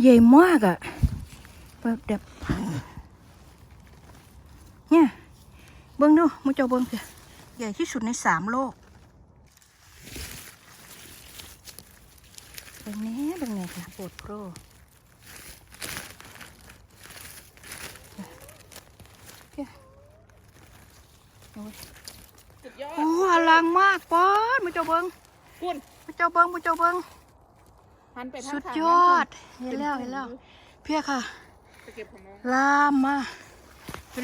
ใหญ่มากอะแบบแบบเนี่ยเบิ้งดูมุเจ้าเบิ้งเถอะใหญ่ที่สุดในสามโลกเบิ้งแหนี้เบิ้งแหนี้ค่ะปวดโปรเนี่ยโอ้ยสุดยอดโอ้อลังมากป้อนมุเจ้าเบิ้งคุณมุเจ้าเบิ้งมุเจ้าเบิ้ง หันไปทางสุดข้างยนั้นอดคุเห็ณนแล้วเห็นแล้วเพียค่ะ ไปเก็บของน้องลามมา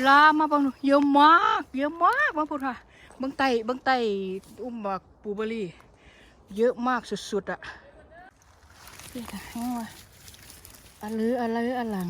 ลามมาบังดูเยอะมากเยอะมากบังพูดค่ะบังไตบังไตอุ้มบักปูเบอรี่ เยอะมากสุดๆอะนี่ค่ะนี่ว่าอะลืออะลืออะหลัง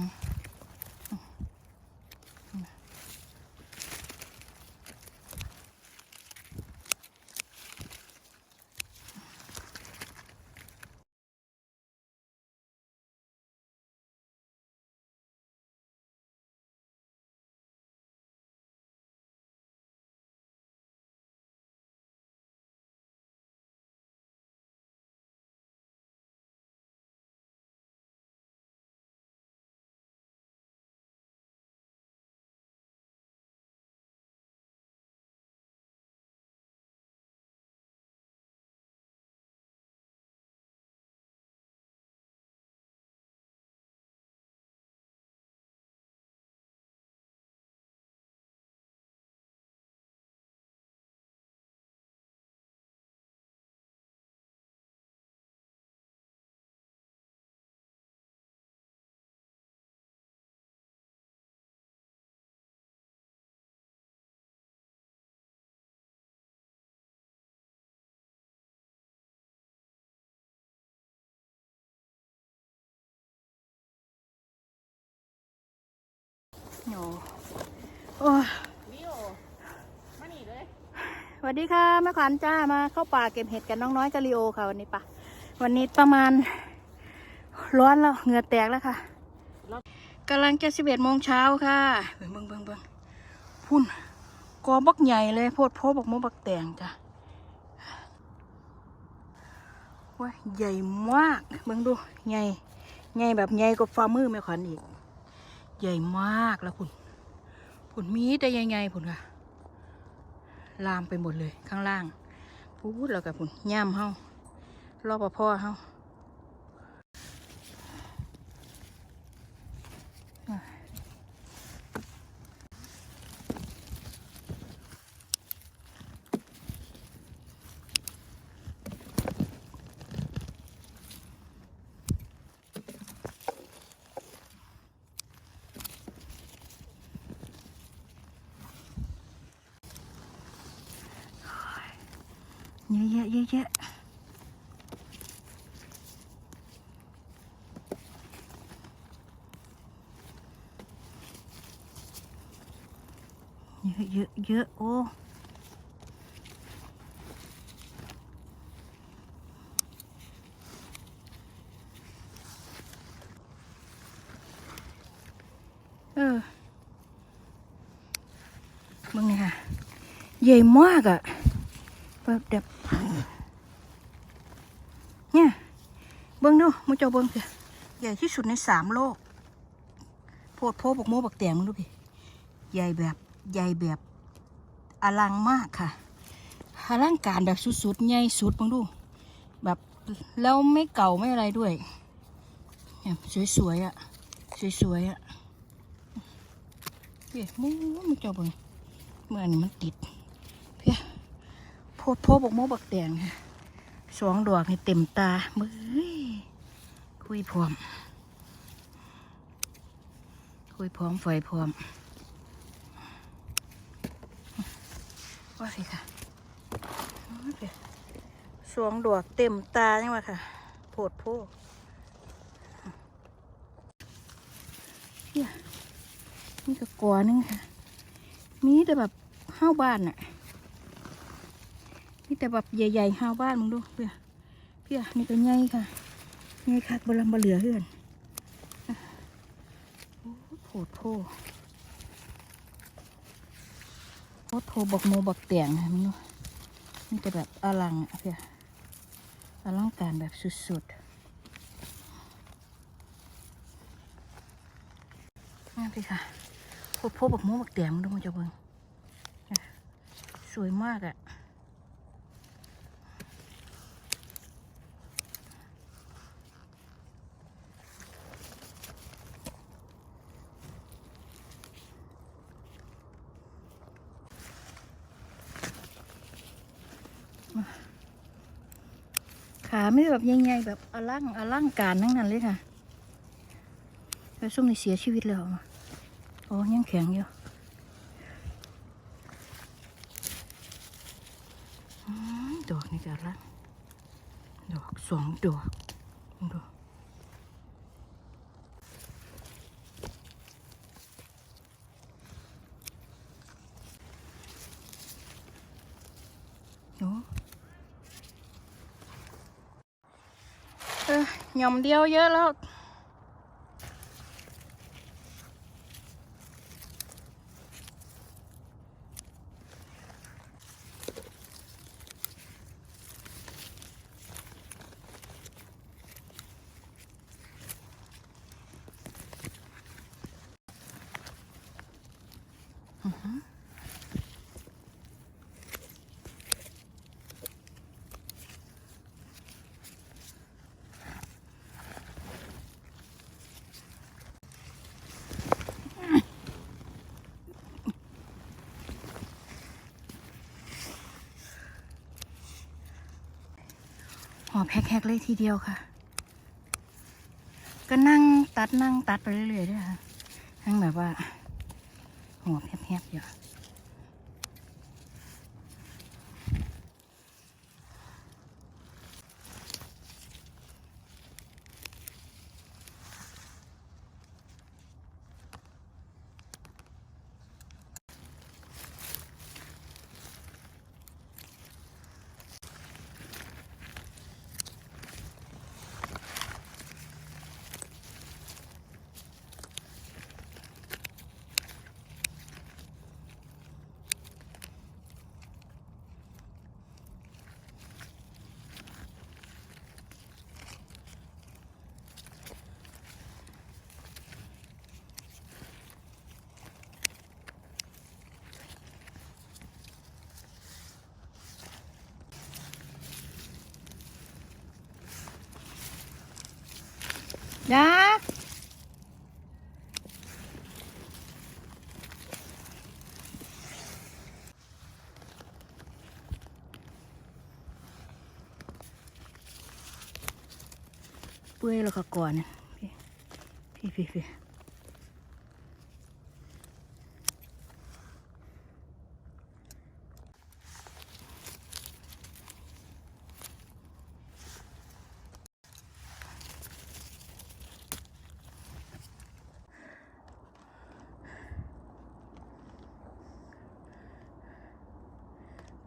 โอ้โอ้ยลิโอมานี่เลยสวัสดีค่ะแม่ขวัญจ้ามาเข้าป่าเก็บเห็ดกันน้องน้อยกะลีโอค่ะวันนี้ปะวันนี้ประมาณร้อนแล้วเหงื่อแตกแล้วค่ะกำลังจะสิบเอ็ดโมงเช้าค่ะเบิ่งเบิ่งเบิ่งเบิ่งพุ่นกอบักใหญ่เลยโพดโพบักโมบักแตงจ้ะว้ายใหญ่มากเบิ่งดูใหญ่ใหญ่แบบใหญ่กว่าฝ่ามือแม่ขวัญอีก ใหญ่มากแล้วพุ่นผุนมีแต่ใหญ่ๆผุนค่ะ ลามไปหมดเลยข้างล่างพูดแล้วกับผุนย่ำเฮารอบพ่อเฮาเยอะแยะเยอะแยะ เยอะเยอะเยอะโอ้เออมึงนี่ค่ะ ใหญ่มากอะแบบแบบเนี่ย เบิ้งดูมุเจ้าเบิ้งเถอะใหญ่ที่สุดในสามโลกโพดโพบกโมบกแตงมึงดูพี่ ใหญ่แบบ ใหญ่แบบอลังมากค่ะอลังการแบบสุดๆ ใหญ่สุดมึงดู แบบแล้วไม่เก่าไม่อะไรด้วยเนี่ยสวยๆอะ สวยๆอะเฮ้ยมูมุเจ้าเบิ้งเมื่ออันนี้มันติดเพี้ยโพดโพบกโมบักแดงค่ะสองดอกให้เต็มตามือคุยพร้อมคุยพร้อมไฟพร้อม ว่าสิค่ะว่าสิสองดอกเต็มตาจังวะค่ะโพดโพเนี่ยนี่ก็กลัวนึงค่ะ มีแต่แบบห้าวบ้านอะนี่แต่แบบใหญ่ๆห้าวบ้านมึงดูเพื่อเพื่อนี่ก็ใหญ่ค่ะใหญ่คักบลังบเหลือเพื่อนโอ้โหดโพ โอ้โทบกโมบอกเตียงนะมึนดูมันจะแบบอลังอะเพี่อลังการแบบสุดๆนี่พี่ค่ะโพบกโมบอกเตียงมึงดูมันจะเบิ้งสวยมากอะ ไม่แบบใหญ่ๆแบบอลังอลังการทั้งนั้นเลยค่ะแล้วส้มนี่เสียชีวิตแล้วอ๋อยังแข็งอยู่ดอกนี่ก็อลังดอกสองดอกดูโอ้ เออ หย่อมเดียวเยอะแล้ว อบแฮกๆเลยทีเดียวค่ะ ก็นั่งตัดนั่งตัดไปเรื่อยๆด้วยค่ะนั่งแบบว่าหอบแฮบๆอยู่ ปื่อยแล้วก็ก่อนพี่พี่พี่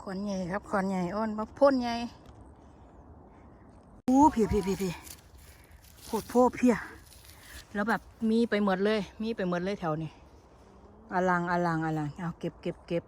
ขอนใหญ่ครับขอนใหญ่อ้อนมาพ่นใหญ่อู้พี่พี่พี่พี่ ตรโพเพีย แล้วแบบมีไปหมดเลย มีไปหมดเลยแถวนี้อลังอลังอลังเอาเก็บเก็บเก็บ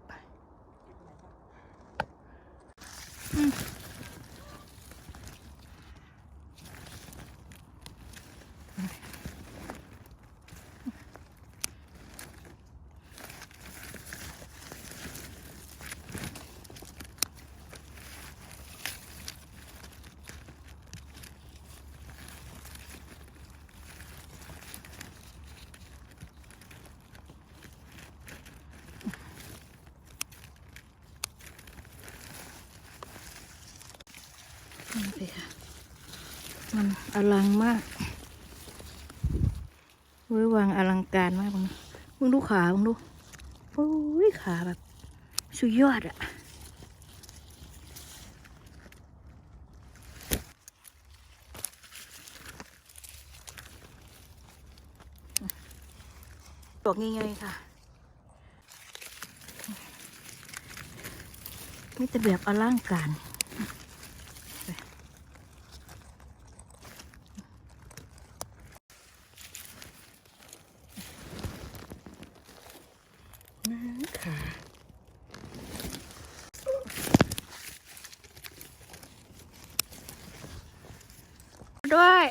มันอลังมากเว้ยวางอลังการมากมึงมึงดูขามึงดูโอ้ยขาแบบสุดยอดอะดอกง่ายๆค่ะมีแต่แบบอลังการ ได้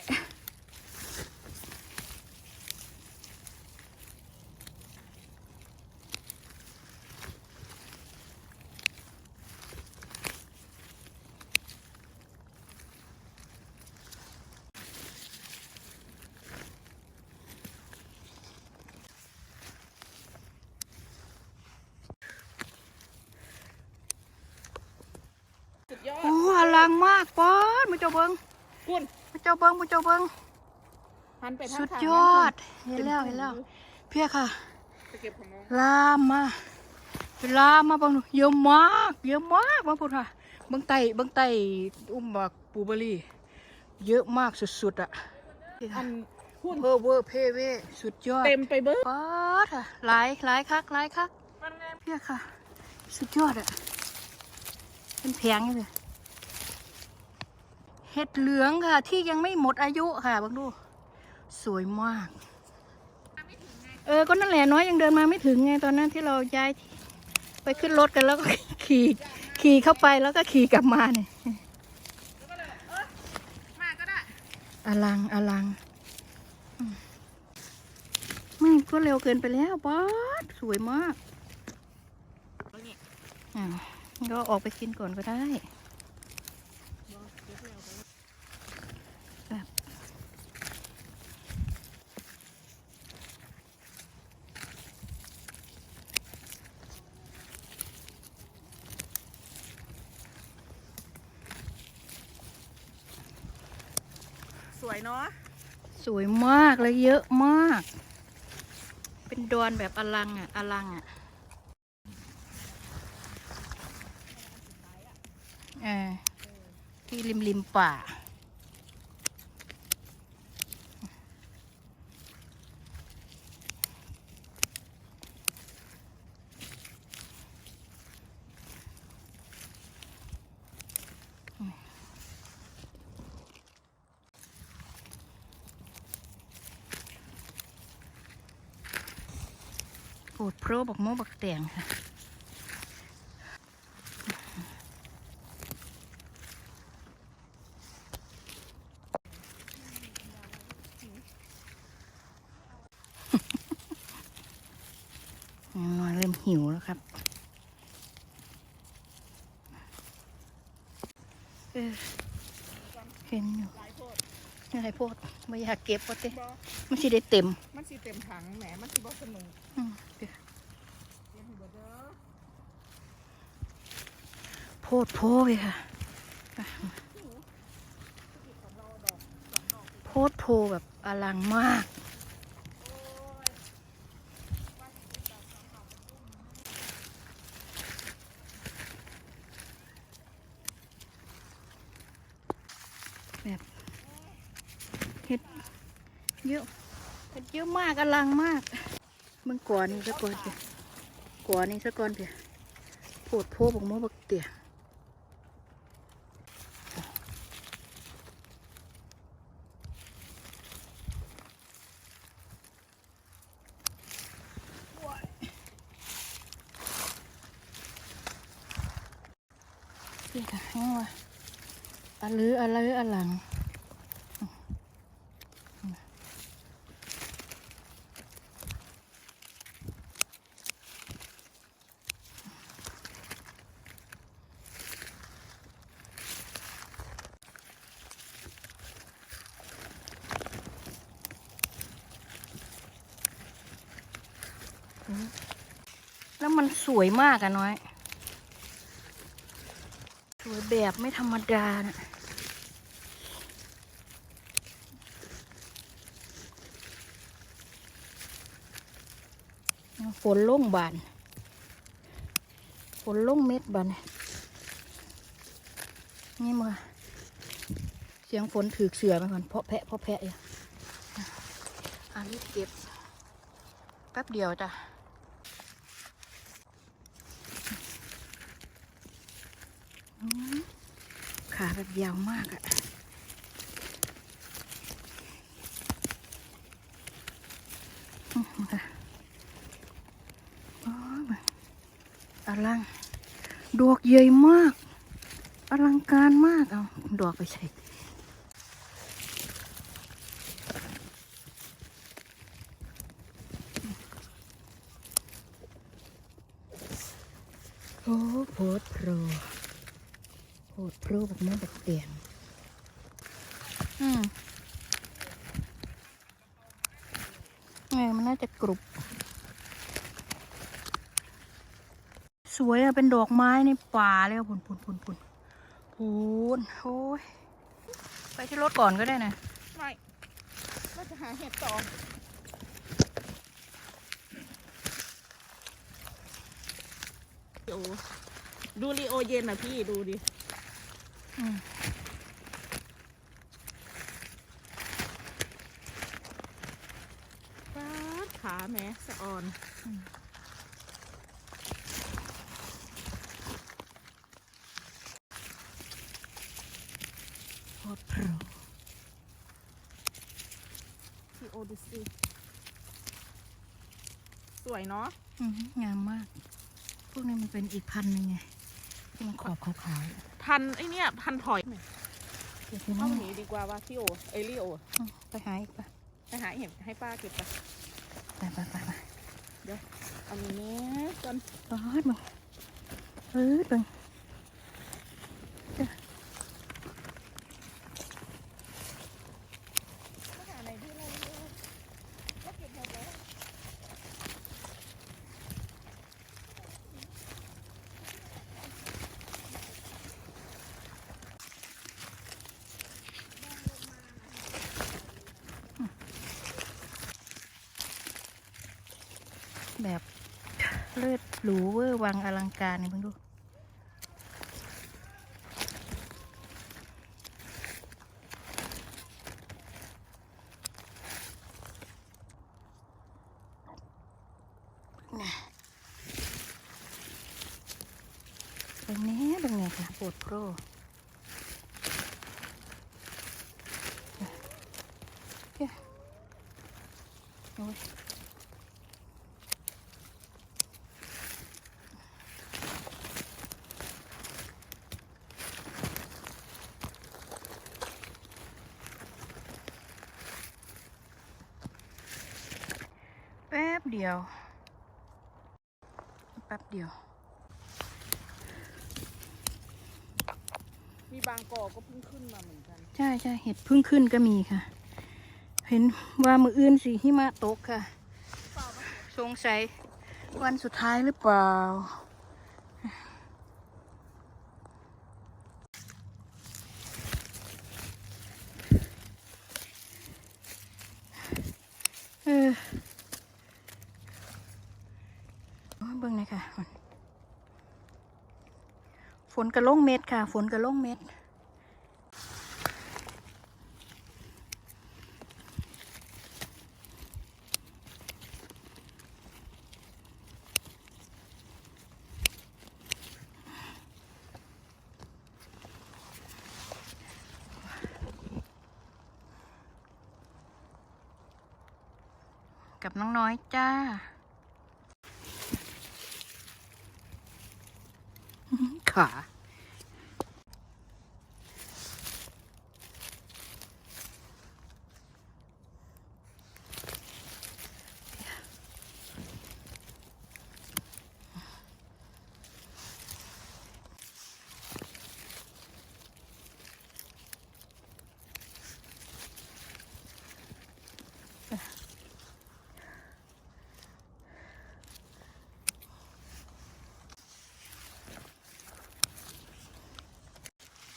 โอ้อลังมากป๊อดมาเจ้าเบิงคุณ เจ้าเบิงมาเจ้าเบิงหันไปทางสุดทางยอด เห็นแล้วเห็นแล้ว เพียค่ะไปเก็บของน้องลามมาลามมาเบังดูเยอะมาก เยอะมากมาพูดค่ะเบังไตเบังไตอุ้มบักปูเบอรี่ เยอะมากสุดๆอะอันหุ่นเพอเวอร์เพเวสุดยอด เต็มไปเบิ้งป๊อดค่ะหลายหลายคักหลายคักมันไงเพียค่ะ สุดยอดอะเป็นแพงเลย เห็ดเหลืองค่ะ ที่ยังไม่หมดอายุค่ะบังดู สวยมาก เออก็นั่นแหละน้อยยังเดินมาไม่ถึงไงตอนนั้นที่เราย้ายที่ไปขึ้นรถกันแล้วก็ขี่ขี่เข้าไปแล้วก็ขี่กลับมาเนี่ยแล้วก็เลยเออมาก็ได้อลังอลังอืมไม่ก็เร็วเกินไปแล้วป๊อดสวยมากแล้วนี่อ่าก็ออกไปกินก่อนก็ได้แบบ ส วยเนาะสวยมากและเยอะมาก เป็นดอนแบบอลังอะอลังอะเออที่ริมริมป่า โอดโพรบักโมบักแตงค่ะนอนเริ่มหิวแล้วครับเออเห็นอยู่หลายโพดอะไรโพดไม่อยากเก็บวะเต้บอไม่ใช่ได้เต็ม มันสิเต็มถังแหมมันสิบอสนุก อืมเดี๋ยว เดี๋ยวให้เบิดเด้อ โพดโพไปค่ะ โพดโพแบบอลังมาก แบบเห็ดเยอะเห็ดเยอะมากอลังมากมึงก่อนนี่ซะก่อนเถอะก่อนนี่ซะก่อนเถอะโพดโพบักโมบักเตี่ยนี่ค่ะนี่ว่าอะลืออะลืออะหลัง แล้วมันสวยมากอะน้อย สวยแบบไม่ธรรมดานะฝนล่งบาน ฝนล่งเม็ดบานนี่มาเสียงฝนถือเสือมาก่อนเพาะแพะเพาะแพะอยู่อันนี้เก็บ แป๊บเดียวจ้ะ อืมขา แบบยาวมากอะอ๋ออลัง ดอกใหญ่มาก อลังการมากเอาดอกไปใช่โอ้โพดโปร โหดพรู แบบนี้แบบเปลี่ยนอืมเออมันน่าจะกรุบ สวยอะเป็นดอกไม้ในป่าเลยอะพุ่นพุ่นพุ่นพุ่นปูนโอ้ย ไปที่รถก่อนก็ได้นะ ไม่ก็จะหาเห็ดต่อเดี๋ยวดูรีโอเย็นนะพี่ดูดิอืม ป๊าดขาแม้สะออนโคตรโปรรีโอดูสิสวยเนาะอืมงามมาก พวกนี้มันเป็นอีกพันหนึ่งไงที่มันขอบขาว พันไอเนี้ยพันถอยๆเดี๋ยวพี่น้เข้าองหนีดีกว่าว่าพี่โอเอยรีโออืมไปหาอีกปะไปหาเห็ดให้ป้าเก็บไปไปไปไปไปเอาอันนี้ก่อนรอดมึงเฮ้ยมึง ไปหาไหนที่เราก็เก็บหมดแล้ว แบบเลือด หรูเวอร์วังอลังการนี่มึงดูน่ะเป็นแนี้เป็นไงค่ะปวดโปรเฮ้ยโอ้ย เดียว แป๊บเดียว มีบางกอก็เพิ่งขึ้นมาเหมือนกัน ใช่ใช่เห็ดเพึ่งขึ้นก็มีค่ะ เห็นว่ามืออื่นสิหิมะตกค่ะ สงสัยวันสุดท้ายหรือเปล่า เออโอ้ยเบิ่งหน่อยค่ะ ฝนกระล่งเม็ดค่ะ ฝนกระล่งเม็ดกับน้องน้อยจ้า ขา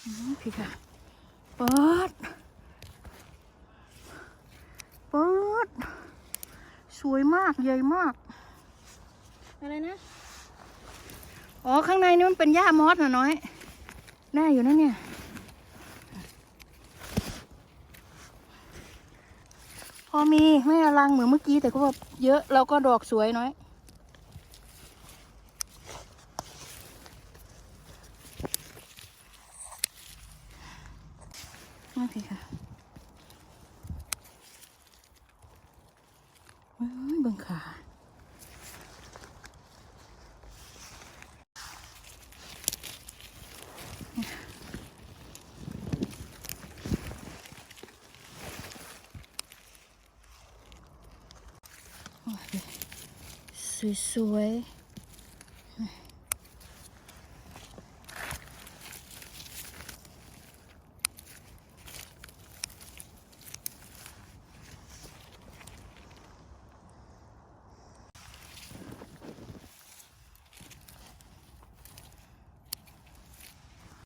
อืม พี่ค่ะเปิดเปิดสวยมากใหญ่มาก อะไรนะ อ๋อ ข้างในนี่มันเป็นหญ้ามอสน่ะน้อยแน่อยู่นะเนี่ย พอมีไม่อลังเหมือนเมื่อกี้แต่ก็แบบเยอะ แล้วก็ดอกสวยน้อย โอเคค่ะเอ้ยเบิ่งขาสวยๆ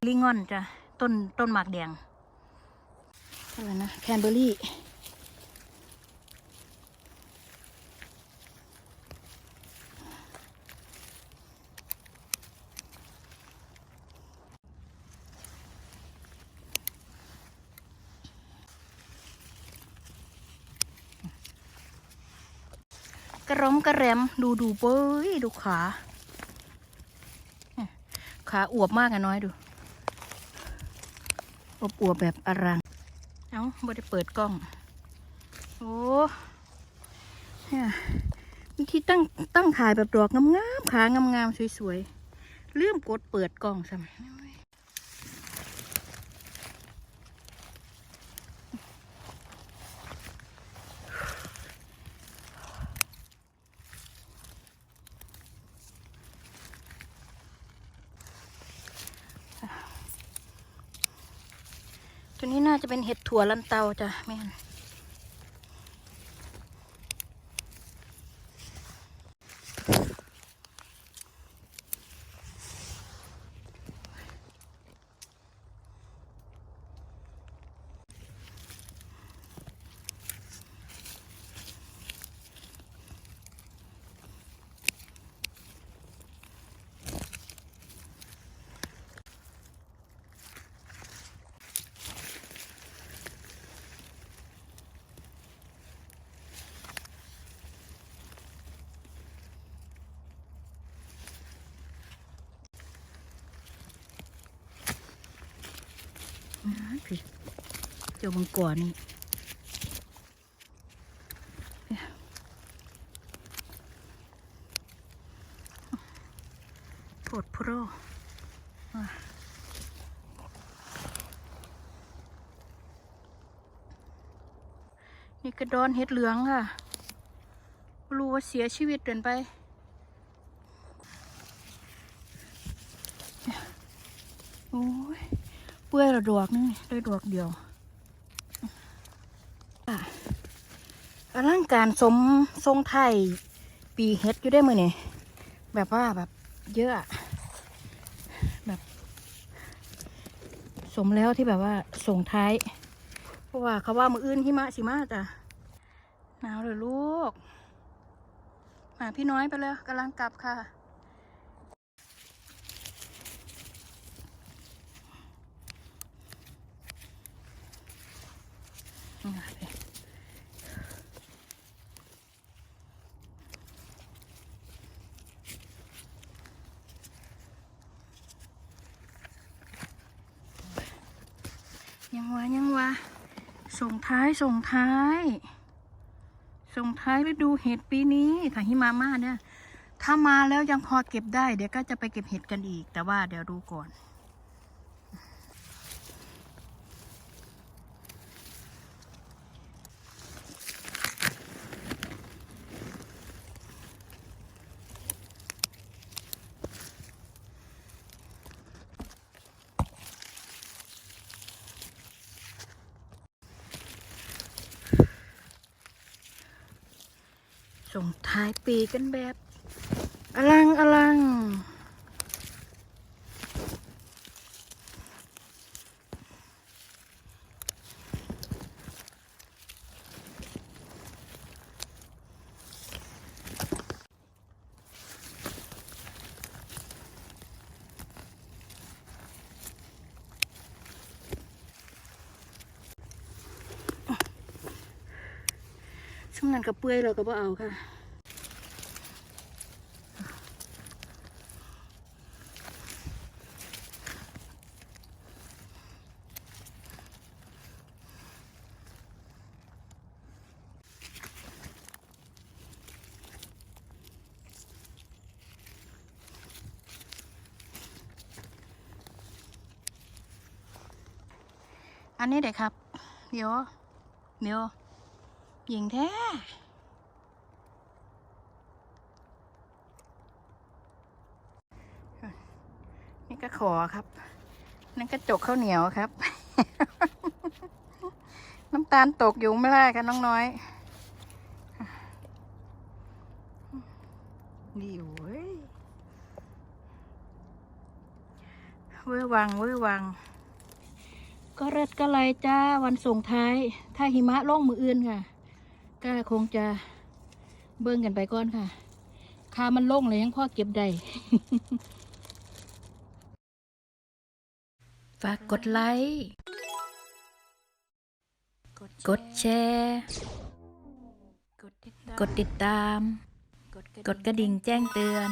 ลิงงอนจ้ะต้นต้นหมากแดงอะไรนะแคนเบอรี่กระร้อมกระแรมดูดูเป้ยดูขาเนี่ยขาอวบมากอะน้อยดู อวบอวบแบบอรัง เอ้าบ่ได้เปิดกล้อง โอ้เนี่ยที่ตั้งตั้งถ่ายแบบดอกงามๆขางามๆสวยๆลืมกดเปิดกล้องซ้ำ ตัวนี้น่าจะเป็นเห็ดถั่วลันเตาจ้ะแม่ พี่เจ้ามังกรนี่เนี่ยโผดโพรอ่นี่กระดอนเห็ดเหลืองค่ะ รู้ว่าเสียชีวิตเดินไป โอ้ย เปื่อยละดอกนึงได้ดอกเดียวอะอลังการสมทรงไทย ปีเฮ็ดอยู่ได้มือนี่แบบว่าแบบเยอะแบบ สมแล้วที่แบบว่าส่งท้าย เพราะว่าเขาว่ามืออื่นหิมะสิมาจ้ะหนาวเลยลูก มาพี่น้อยไปแล้วกำลังกลับค่ะ วะยังวะส่งท้ายส่งท้าย ส่งท้ายฤดูเห็ดปีนี้ค่ะฮิมาม่าเนี่ย ถ้ามาแล้วยังพอเก็บได้ เดี๋ยวก็จะไปเก็บเห็ดกันอีก แต่ว่าเดี๋ยวดูก่อน ส่งท้ายปีกันแบบ อลังอลัง ช่วงนั้นก็เปื่อยเราก็บ่เอาค่ะอันนี้เด็กครับ เดี๋ยว เดี๋ยว ยิงแท้นี่ก็ขอครับ นั่นก็จกข้าวเหนียวครับ น้ำตาลตกอยู่ไม่ได้ค่ะน้องน้อยดีเว้ยเว้ยวังเว้ยวัง ก็เริดก็ไรจ้าวันส่งท้าย ถ้าหิมะล่องมืออื่นค่ะ ก็คงจะเบิ่งกันไปก่อนค่ะคามันโล่งเลยยังพ่อเก็บได้ฝากกดไลค์ กดแชร์ กดติดตาม กดกระดิ่งแจ้งเตือน